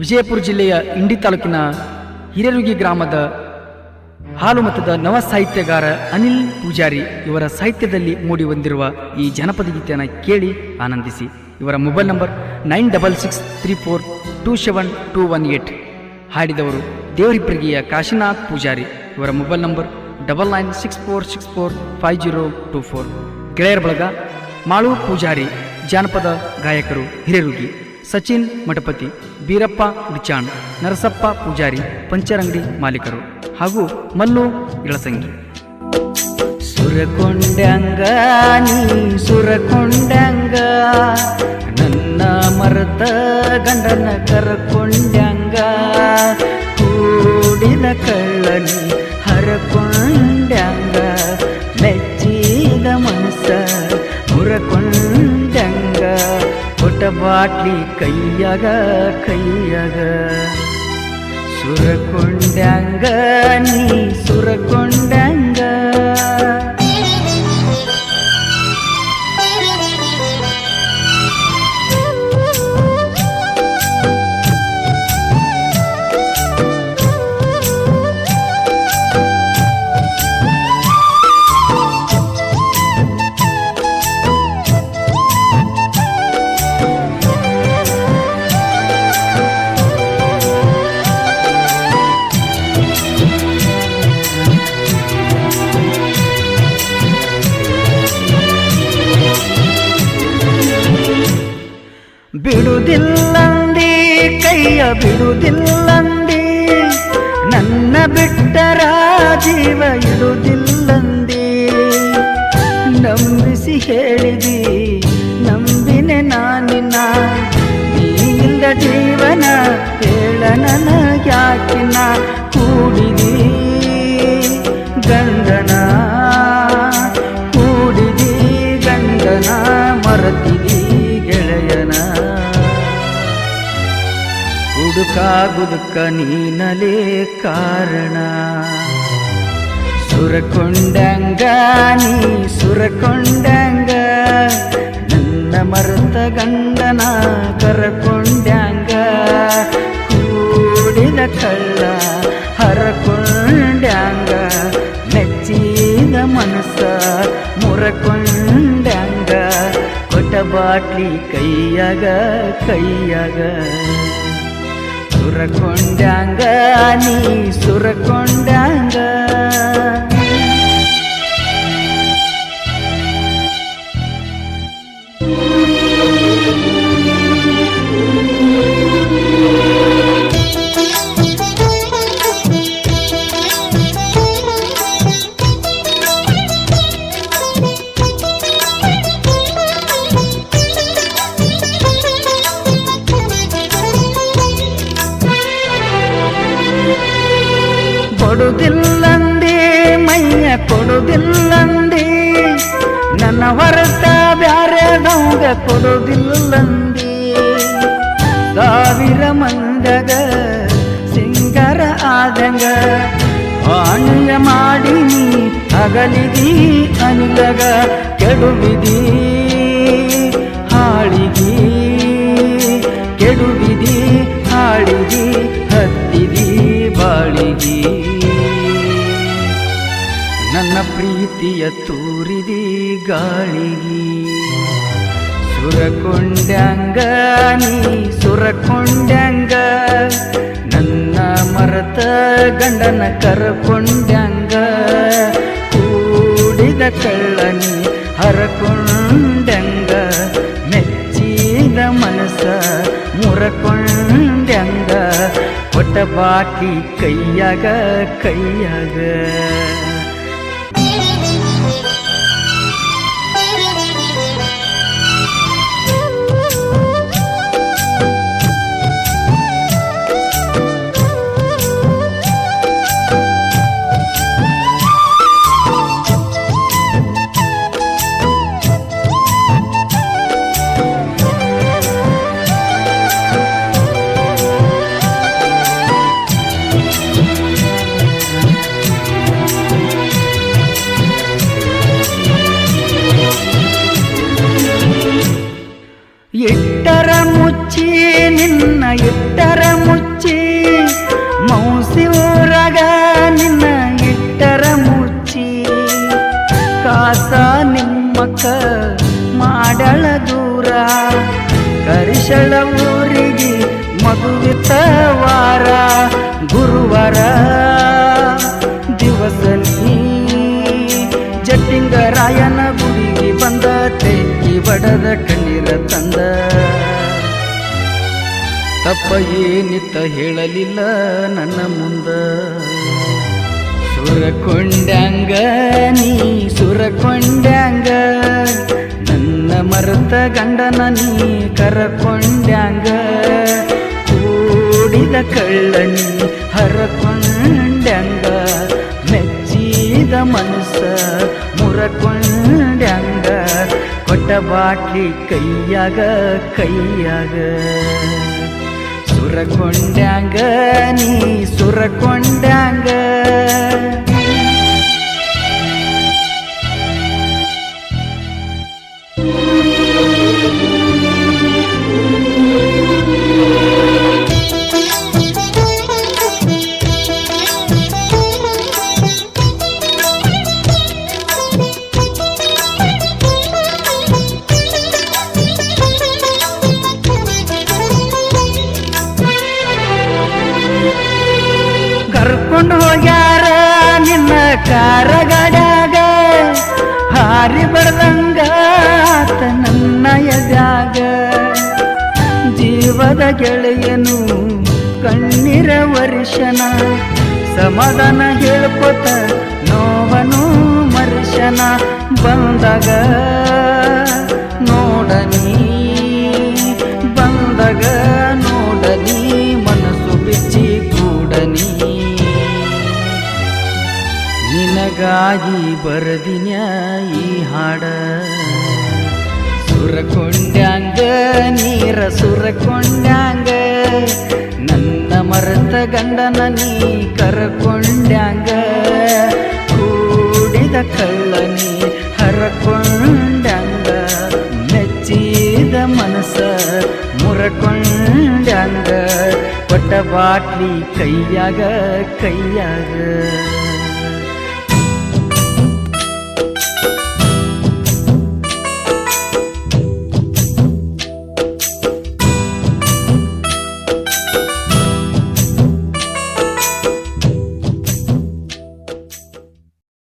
ವಿಜಯಪುರ ಜಿಲ್ಲೆಯ ಇಂಡಿ ತಾಲೂಕಿನ ಹಿರೇರುಗಿ ಗ್ರಾಮದ ಹಾಲು ಮತದ ನವ ಸಾಹಿತ್ಯಗಾರ ಅನಿಲ್ ಪೂಜಾರಿ ಇವರ ಸಾಹಿತ್ಯದಲ್ಲಿ ಮೂಡಿ ಬಂದಿರುವ ಈ ಜನಪದ ಗೀತೆಯನ್ನು ಕೇಳಿ ಆನಂದಿಸಿ. ಇವರ mobile number nine double six three four two seven two one eight. ಹಾಡಿದವರು ದೇವರಿಪ್ರಗಿಯ ಕಾಶಿನಾಥ್ ಪೂಜಾರಿ. ಇವರ mobile number double nine six four six four five zero two four. ಗೆಳೆಯರ ಬಳಗ ಮಾಳು ಪೂಜಾರಿ, ಜಾನಪದ ಗಾಯಕರು ಹಿರೇರುಗಿ. ಸಚಿನ್ ಮಠಪತಿ, ಬೀರಪ್ಪ ಉಡಿಚಾಣ್ ನರಸಪ್ಪ ಪೂಜಾರಿ, ಪಂಚರಂಗಡಿ ಮಾಲೀಕರು ಹಾಗೂ ಮಲ್ಲು ಇಳಸಂಗಿ. ಸುರಕೊಂಡಂಗ ನೀ ಸುರಕೊಂಡಂಗ ನನ್ನ ಮರತ ಗಂಡನ ಕರಕೊಂಡಂಗ ಬಾಟ್ಲಿ ಕೈಯಾಗ ಕೈಯಾಗ ಸುರಕೊಂಡಂಗ ನೀ ಸುರಕೊಂಡಂಗ ಬಿಡುದಿಲ್ಲಂದಿ, ಕೈಯ ಬಿಡುದಿಲ್ಲಂದಿ, ನನ್ನ ಬಿಟ್ಟರ ಜೀವ ಇಡುದಿಲ್ಲಂದಿ. ನಂಬಿಸಿ ಹೇಳಿದಿ, ನಂಬಿನೆ ನಾನಿನ ನೀಲ್ಲ ಜೀವನ ಹೇಳ ಯಾಕಿನ ಕೂಡಿದಿ. ಗಂಗನ ಕೂಡಿದಿ ಗಂಧನ ಮರತಿದಿ ಗೆಳೆಯನ. ಹುಡುಕಾಗುದುಕ ನೀನಲೇ ಕಾರಣ. ಸುರಕೊಂಡಂಗ, ನೀ ಸುರಕೊಂಡಂಗ, ನನ್ನ ಮರೆತ ಗಂಡನ ಕರಕೊಂಡಂಗ. ಕೂಡಿದ ಕಳ್ಳ ಹರಕೊಂಡಂಗ, ಮೆಚ್ಚಿದ ಮನಸ್ಸ ಮುರಕೊಂಡಂಗ. ಕೊಟ್ಟ ಬಾಟ್ಲಿ ಕೈಯಾಗ ಕೈಯಾಗ. ಸುರಕೊಂಡಂಗ ನೀ ಸುರಕೊಂಡಂಗ ಮೈಯ ಕೊಡುದಿಲ್ಲಂದಿ ನನ್ನ ಹೊರತ ಬ್ಯಾರೆ ಬ್ಯಾರೆದವಂಗ ಕೊಡುದಿಲ್ಲಂದಿ ಸಾವಿರ ಮಂದಗ, ಸಿಂಗರ ಆದಂಗ ಆಣಿಯ ಮಾಡಿ ಅಗಲಿದಿ ಅನಿಲಗ ಕೆಡುವಿದಿ. ತೂರಿದಿ ಗಾಳಿಗಿ ಸುರಕೊಂಡಂಗ ನೀ ಸುರಕೊಂಡಂಗ ನನ್ನ ಮರತ ಗಂಡನ ಕರಕೊಂಡಂಗ ಕೂಡಿದ ಕಳ್ಳನಿ ಹರಕೊಂಡಂಗ ಮೆಚ್ಚಿದ ಮನಸ್ಸ ಮುರಕೊಂಡಂಗ ಕೊಟ್ಟ ಬಾಕಿ ಕೈಯಾಗ ಕೈಯಾಗ ಎಟ್ಟರ ಮುಚ್ಚಿ, ನಿನ್ನ ಎಟ್ಟರ ಮುಚ್ಚಿ, ಮೌಸಿ ಊರಗ ನಿನ್ನ ಎಟ್ಟರ ಮುಚ್ಚಿ, ಕಾಸ ನಿಮ್ಮಕ ಮಾಡಳ ದೂರ, ಕರಿಶಳ ಊರಿಗೆ ಮಗುವಿತವಾರ ಗುರುವಾರ ದಿವಸ ನೀ ಜಟ್ಟಿಂಗರಾಯನ ಗುಡಿಗೆ ಬಂದ ತೆಕ್ಕಿ ಬಡದ ಕಣ್ಣು. ತಂದ. ತಪ್ಪ ಏನಿತ್ತ ಹೇಳಲಿಲ್ಲ ನನ್ನ ಮುಂದ. ಸುರಕೊಂಡಂಗ ನೀ ಸುರಕೊಂಡಂಗ ನನ್ನ ಮರೆತ ಗಂಡನ ನೀ ಕರಕೊಂಡಂಗ ಕೂಡಿದ ಕಳ್ಳನಿ ಹರಕೊಂಡಂಗ ಮೆಚ್ಚಿದ ಮನಸ್ಸ ಮುರಕೊಂಡ್ಯಾಂಗ ಕೊಟ್ಟ ಬಾಟ್ಲಿ ಕೈಯಾಗ ಕೈಯಾಗ ಸುರಕೊಂಡ್ಯಾಂಗ ನೀ ಸುರಕೊಂಡ್ಯಾಂಗ ಕರ್ಕೊಂಡು ಜೀವದ ಗೆಳೆಯನು ಕಣ್ಣೀರ ವರ್ಷನ ಸಮಾಧಾನ ಹೇಳ್ಕೊತ ನೋವನು ಮರ್ಷನ. ಬಂದಾಗ ನೋಡನಿ ಬಂದಾಗ ನೋಡನಿ, ಮನಸ್ಸು ಬಿಚ್ಚಿ ಕೂಡನಿ. ನಿನಗಾಗಿ ಬರದಿನ ಈ ಹಾಡ ಸುರಕೊಂಡ್ಯಾಂಗ, ನೀರ ಸುರಕೊಂಡ್ಯಾಂಗ. ನನ್ನ ಮರೆತ ಗಂಡನ ನೀ ಕರಕೊಂಡ್ಯಾಂಗ. ಕೂಡಿದ ಕಳ್ಳನಿ ಹರಕೊಂಡ್ಯಾಂಗ. ಮೆಚ್ಚಿದ ಮನಸ್ಸ ಮುರಕೊಂಡ್ಯಾಂಗ. ಕೊಟ್ಟ ಬಾಟ್ಲಿ ಕೈಯಾಗ ಕೈಯಾಗ.